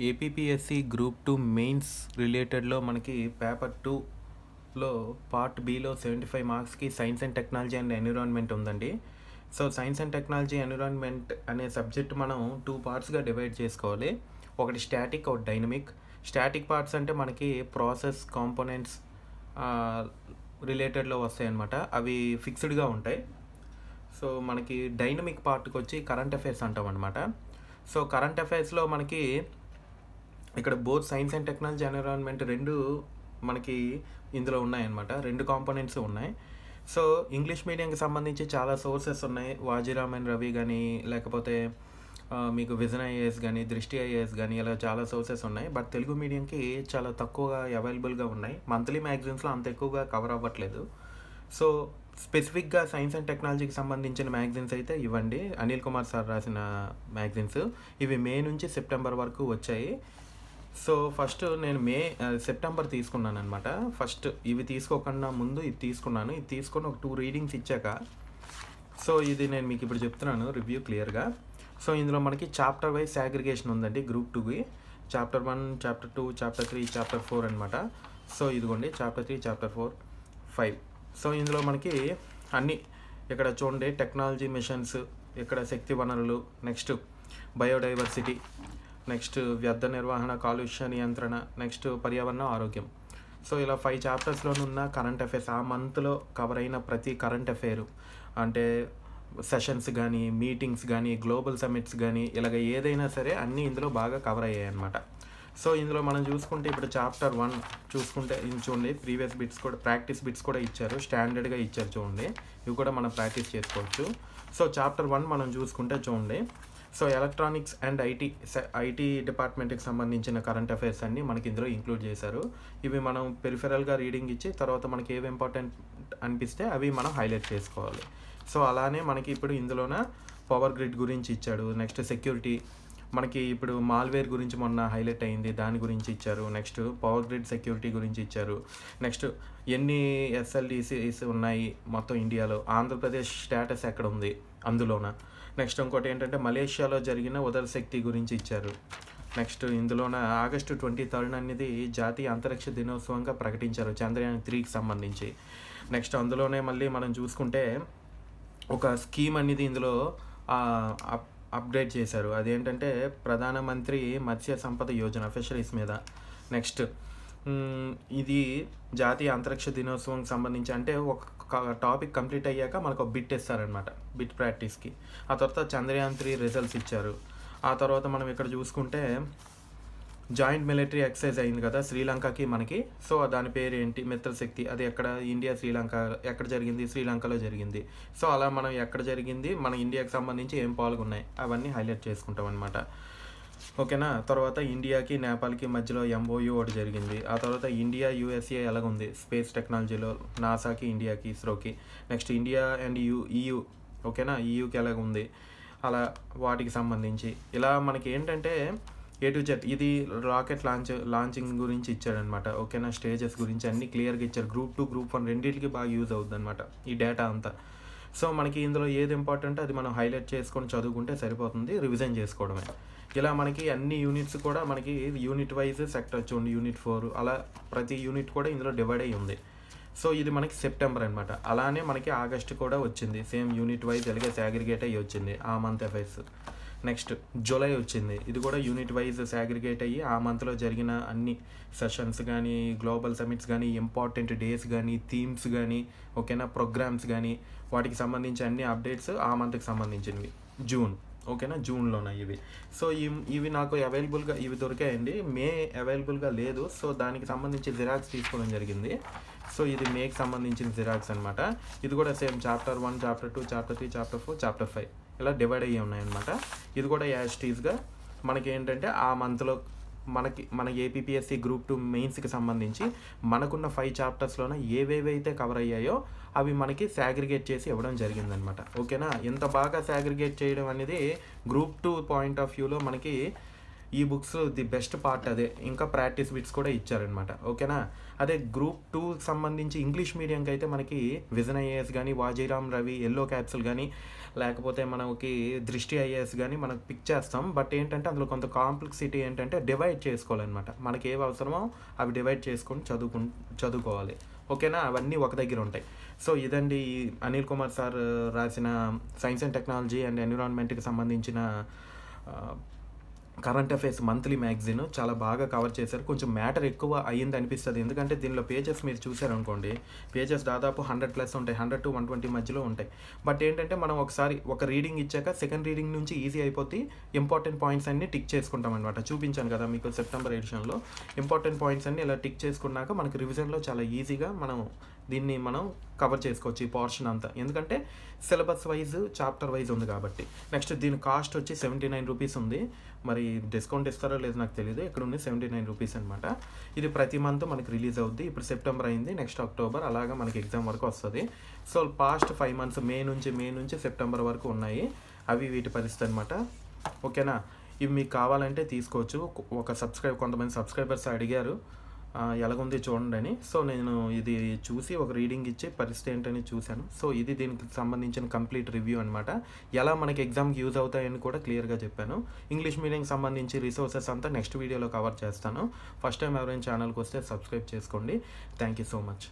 APPSC group two mains రిలేటెడ్లో మనకి paper టూలో పార్ట్ బిలో సెవెంటీ ఫైవ్ మార్క్స్కి science and technology and environment ఉందండి. So science and technology environment అనే subject మనం టూ పార్ట్స్గా డివైడ్ చేసుకోవాలి. ఒకటి స్టాటిక్ ఒకటి డైనమిక్ స్టాటిక్ పార్ట్స్ అంటే మనకి ప్రాసెస్ కాంపోనెంట్స్ రిలేటెడ్లో వస్తాయి అన్నమాట. అవి ఫిక్స్డ్గా ఉంటాయి. సో మనకి డైనమిక్ పార్ట్కి వచ్చి కరెంట్ అఫైర్స్ అంటాం అనమాట సో కరెంట్ అఫైర్స్లో మనకి ఇక్కడ both science and technology environment రెండు మనకి ఇందులో ఉన్నాయన్నమాట. రెండు కాంపోనెంట్స్ ఉన్నాయి. సో ఇంగ్లీష్ మీడియంకి సంబంధించి చాలా సోర్సెస్ ఉన్నాయి. వాజీరామన్ రవి కానీ లేకపోతే మీకు విజన్ ఐఏఎస్ కానీ దృష్టి ఐఏఎస్ కానీ ఇలా చాలా సోర్సెస్ ఉన్నాయి. బట్ తెలుగు మీడియంకి చాలా తక్కువగా అవైలబుల్గా ఉన్నాయి. మంత్లీ మ్యాగజైన్స్లో అంత ఎక్కువగా కవర్ అవ్వట్లేదు. సో స్పెసిఫిక్గా సైన్స్ అండ్ టెక్నాలజీకి సంబంధించిన మ్యాగజైన్స్ అయితే ఇవ్వండి. అనిల్ కుమార్ సార్ రాసిన మ్యాగజైన్స్. ఇవి మే నుంచి సెప్టెంబర్ వరకు వచ్చాయి. సో ఫస్ట్ నేను మే సెప్టెంబర్ తీసుకున్నాను అనమాట ఫస్ట్ ఇవి తీసుకోకుండా ముందు ఇది తీసుకున్నాను. ఇది తీసుకొని ఒక టూ రీడింగ్స్ ఇచ్చాక సో ఇది నేను మీకు ఇప్పుడు చెప్తున్నాను రివ్యూ క్లియర్గా. సో ఇందులో మనకి చాప్టర్ వైజ్ అగ్రిగేషన్ ఉందండి గ్రూప్ టూకి. Chapter one chapter two chapter three chapter four అనమాట సో ఇదిగోండి chapter three chapter four five. So ఇందులో మనకి అన్ని ఇక్కడ చూడండి టెక్నాలజీ మిషన్స్ ఇక్కడ శక్తి వనరులు నెక్స్ట్ బయోడైవర్సిటీ నెక్స్ట్ వ్యర్థ నిర్వహణ కాలుష్య నియంత్రణ నెక్స్ట్ పర్యావరణ ఆరోగ్యం. సో ఇలా ఫైవ్ చాప్టర్స్లో ఉన్న కరెంట్ అఫైర్స్ ఆ మంత్లో కవర్ అయిన ప్రతి కరెంట్ అఫైర్ అంటే సెషన్స్ కానీ మీటింగ్స్ కానీ గ్లోబల్ సమిట్స్ కానీ ఇలాగ ఏదైనా సరే అన్నీ ఇందులో బాగా కవర్ అయ్యాయి అనమాట సో ఇందులో మనం చూసుకుంటే ఇప్పుడు చాప్టర్ వన్ చూసుకుంటే ఇది చూడండి ప్రీవియస్ బిట్స్ కూడా ప్రాక్టీస్ బిట్స్ కూడా ఇచ్చారు స్టాండర్డ్గా ఇచ్చారు చూడండి. ఇవి కూడా మనం ప్రాక్టీస్ చేసుకోవచ్చు. సో చాప్టర్ వన్ మనం చూసుకుంటే చూడండి so electronics and IT IT డిపార్ట్మెంట్కి సంబంధించిన కరెంట్ అఫైర్స్ అన్ని మనకి ఇందులో ఇంక్లూడ్ చేశారు. ఇవి మనం పెరిఫెరల్గా రీడింగ్ ఇచ్చి తర్వాత మనకి ఏవి ఇంపార్టెంట్ అనిపిస్తే అవి మనం హైలైట్ చేసుకోవాలి. సో అలానే మనకి ఇప్పుడు ఇందులోన పవర్ గ్రిడ్ గురించి ఇచ్చాడు. నెక్స్ట్ సెక్యూరిటీ మనకి ఇప్పుడు మాల్వేర్ గురించి మొన్న హైలైట్ అయింది దాని గురించి ఇచ్చారు. నెక్స్ట్ పవర్ గ్రిడ్ సెక్యూరిటీ గురించి ఇచ్చారు. నెక్స్ట్ ఎన్ని ఎస్ఎల్డిసిస్ ఉన్నాయి మొత్తం ఇండియాలో? ఆంధ్రప్రదేశ్ స్టేటస్ ఎక్కడ ఉంది అందులోన? నెక్స్ట్ ఇంకోటి ఏంటంటే మలేషియాలో జరిగిన ఉదర శక్తి గురించి ఇచ్చారు. నెక్స్ట్ ఇందులోన ఆగస్టు ట్వంటీ థర్డ్ అనేది జాతీయ అంతరిక్ష దినోత్సవంగా ప్రకటించారు చంద్రయాన్ త్రీకి సంబంధించి. నెక్స్ట్ అందులోనే మళ్ళీ మనం చూసుకుంటే ఒక స్కీమ్ అనేది ఇందులో అప్ అప్డేట్ చేశారు. అదేంటంటే ప్రధానమంత్రి మత్స్య సంపద యోజన ఫిషరీస్ మీద. నెక్స్ట్ ఇది జాతీయ అంతరిక్ష దినోత్సవం సంబంధించి అంటే ఒక టాపిక్ కంప్లీట్ అయ్యాక మనకు ఒక బిట్ ఇస్తారనమాట బిట్ ప్రాక్టీస్కి. ఆ తర్వాత చంద్రయాన్ త్రీ రిజల్ట్స్ ఇచ్చారు. ఆ తర్వాత మనం ఇక్కడ చూసుకుంటే జాయింట్ మిలిటరీ ఎక్సైజ్ అయింది కదా శ్రీలంకకి మనకి. సో దాని పేరు ఏంటి మిత్రశక్తి. అది ఎక్కడ? ఇండియా శ్రీలంక. ఎక్కడ జరిగింది? శ్రీలంకలో జరిగింది. సో అలా మనం ఎక్కడ జరిగింది? మన ఇండియాకి సంబంధించి ఏం పాల్గొన్నాయి? అవన్నీ హైలైట్ చేసుకుంటాం అనమాట ఓకేనా? తర్వాత ఇండియాకి నేపాల్కి మధ్యలో ఎంఓయూ ఒకటి జరిగింది. ఆ తర్వాత ఇండియా యూఎస్ఏ ఎలాగుంది? స్పేస్ టెక్నాలజీలో నాసాకి ఇండియాకి ఇస్రోకి. Next India and U EU ఓకేనా? ఈయూకి ఎలాగుంది? అలా వాటికి సంబంధించి. ఇలా మనకి ఏంటంటే ఏ టు జెడ్ ఇది రాకెట్ లాంచ్ లాంచింగ్ గురించి ఇచ్చాడనమాట ఓకేనా? స్టేజెస్ గురించి అన్ని క్లియర్గా ఇచ్చారు గ్రూప్ టూ గ్రూప్ వన్ రెండింటికి బాగా యూజ్ అవుతుంది అనమాట ఈ డేటా అంతా. సో మనకి ఇందులో ఏది ఇంపార్టెంట్ అది మనం హైలైట్ చేసుకొని చదువుకుంటే సరిపోతుంది. రివిజన్ చేసుకోవడమే. ఇలా మనకి అన్ని యూనిట్స్ కూడా మనకి యూనిట్ వైజ్ సెక్టర్ చూడండి. యూనిట్ ఫోర్ అలా ప్రతి యూనిట్ కూడా ఇందులో డివైడ్ అయ్యి ఉంది. సో ఇది మనకి సెప్టెంబర్ అనమాట అలానే మనకి ఆగస్ట్ కూడా వచ్చింది. సేమ్ యూనిట్ వైజ్ ఎలాగే సాగ్రిగేట్ అయ్యి వచ్చింది ఆ మంత్ ఎఫైస్ నెక్స్ట్ జూలై వచ్చింది. ఇది కూడా యూనిట్ వైజ్ సాగ్రిగేట్ అయ్యి ఆ మంత్లో జరిగిన అన్ని సెషన్స్ కానీ గ్లోబల్ సమిట్స్ కానీ ఇంపార్టెంట్ డేస్ కానీ థీమ్స్ కానీ ఓకేనా ప్రోగ్రామ్స్ కానీ వాటికి సంబంధించి అన్ని అప్డేట్స్ ఆ మంత్కి సంబంధించినవి. జూన్ ఓకేనా జూన్లోన ఇవి. సో ఇవి ఇవి నాకు అవైలబుల్గా ఇవి దొరికాయండి. మే అవైలబుల్గా లేదు. సో దానికి సంబంధించి జిరాక్స్ తీసుకోవడం జరిగింది. సో ఇది మేక్ సంబంధించిన జిరాక్స్ అనమాట ఇది కూడా same chapter one chapter two chapter three chapter four chapter five ఇలా డివైడ్ అయ్యి ఉన్నాయన్నమాట. ఇది కూడా యాస్టీస్గా మనకి ఏంటంటే ఆ మంత్లో మనకి మన ఏపీఎస్సి గ్రూప్ టూ మెయిన్స్కి సంబంధించి మనకున్న ఫైవ్ చాప్టర్స్లోనే ఏవేవైతే కవర్ అయ్యాయో అవి మనకి సాగ్రిగేట్ చేసి ఇవ్వడం జరిగిందనమాట ఓకేనా ఇంత బాగా సాగ్రిగేట్ చేయడం అనేది గ్రూప్ టూ పాయింట్ ఆఫ్ వ్యూలో మనకి ఈ బుక్స్ ది బెస్ట్ పార్ట్ అదే. ఇంకా ప్రాక్టీస్ బిట్స్ కూడా ఇచ్చారనమాట ఓకేనా? అదే గ్రూప్ టూ సంబంధించి ఇంగ్లీష్ మీడియంకి అయితే మనకి విజన్ ఐఏఎస్ కానీ వాజీరామ్ రవి ఎల్లో క్యాప్సుల్ కానీ లేకపోతే మనకి దృష్టి ఐఏఎస్ కానీ మనకు పిక్ చేస్తాం. బట్ ఏంటంటే అందులో కొంత కాంప్లెక్సిటీ ఏంటంటే డివైడ్ చేసుకోవాలన్నమాట. మనకి ఏవి అవసరమో అవి డివైడ్ చేసుకొని చదువుకు చదువుకోవాలి. ఓకేనా? అవన్నీ ఒక దగ్గర ఉంటాయి. సో ఇదండి ఈ అనిల్ కుమార్ సార్ రాసిన సైన్స్ అండ్ టెక్నాలజీ అండ్ ఎన్విరాన్మెంట్కి సంబంధించిన కరెంట్ అఫైర్స్ మంత్లీ మ్యాగజైన్ చాలా బాగా కవర్ చేశారు. కొంచెం మ్యాటర్ ఎక్కువ అయ్యింది అనిపిస్తుంది. ఎందుకంటే దీనిలో పేజెస్ మీరు చూసారనుకోండి పేజెస్ దాదాపు హండ్రెడ్ ప్లస్ ఉంటాయి. హండ్రెడ్ టు వన్ ట్వంటీ మధ్యలో ఉంటాయి. బట్ ఏంటంటే మనం ఒకసారి ఒక రీడింగ్ ఇచ్చాక సెకండ్ రీడింగ్ నుంచి ఈజీ అయిపోతే ఇంపార్టెంట్ పాయింట్స్ అన్ని టిక్ చేసుకుంటాం అనమాట చూపించాను కదా మీకు సెప్టెంబర్ ఎడిషన్లో ఇంపార్టెంట్ పాయింట్స్ అన్ని ఇలా టిక్ చేసుకున్నాక మనకి రివిజన్లో చాలా ఈజీగా మనం దీన్ని మనం కవర్ చేసుకోవచ్చు ఈ పోర్షన్ అంతా. ఎందుకంటే సిలబస్ వైజ్ చాప్టర్ వైజ్ ఉంది కాబట్టి. నెక్స్ట్ దీని కాస్ట్ వచ్చి సెవెంటీ నైన్ రూపీస్ ఉంది. మరి డిస్కౌంట్ ఇస్తారో లేదో నాకు తెలియదు. ఇక్కడ ఉంది? సెవెంటీ నైన్ రూపీస్ అనమాట ఇది ప్రతి మంత్ మనకి రిలీజ్ అవుద్ది. ఇప్పుడు సెప్టెంబర్ అయింది. నెక్స్ట్ అక్టోబర్ అలాగా మనకి ఎగ్జామ్ వరకు వస్తుంది. So past five months May నుంచి మే నుంచి సెప్టెంబర్ వరకు ఉన్నాయి. అవి వీటి పరిస్థితి అనమాట ఓకేనా ఇవి మీకు కావాలంటే తీసుకోవచ్చు. ఒక సబ్స్క్రైబ్ కొంతమంది సబ్స్క్రైబర్స్ అడిగారు. ఎలాగుంది చూడండి అని. సో నేను ఇది చూసి ఒక రీడింగ్ ఇచ్చి పరిస్థితి ఏంటని చూశాను. సో ఇది దీనికి సంబంధించిన కంప్లీట్ రివ్యూ అనమాట ఎలా మనకి ఎగ్జామ్కి యూజ్ అవుతాయని కూడా క్లియర్గా చెప్పాను. ఇంగ్లీష్ మీడియంకి సంబంధించి రిసోర్సెస్ అంతా నెక్స్ట్ వీడియోలో కవర్ చేస్తాను. ఫస్ట్ టైం ఎవరైనా ఛానల్కి వస్తే సబ్స్క్రైబ్ చేసుకోండి. Thank you so much.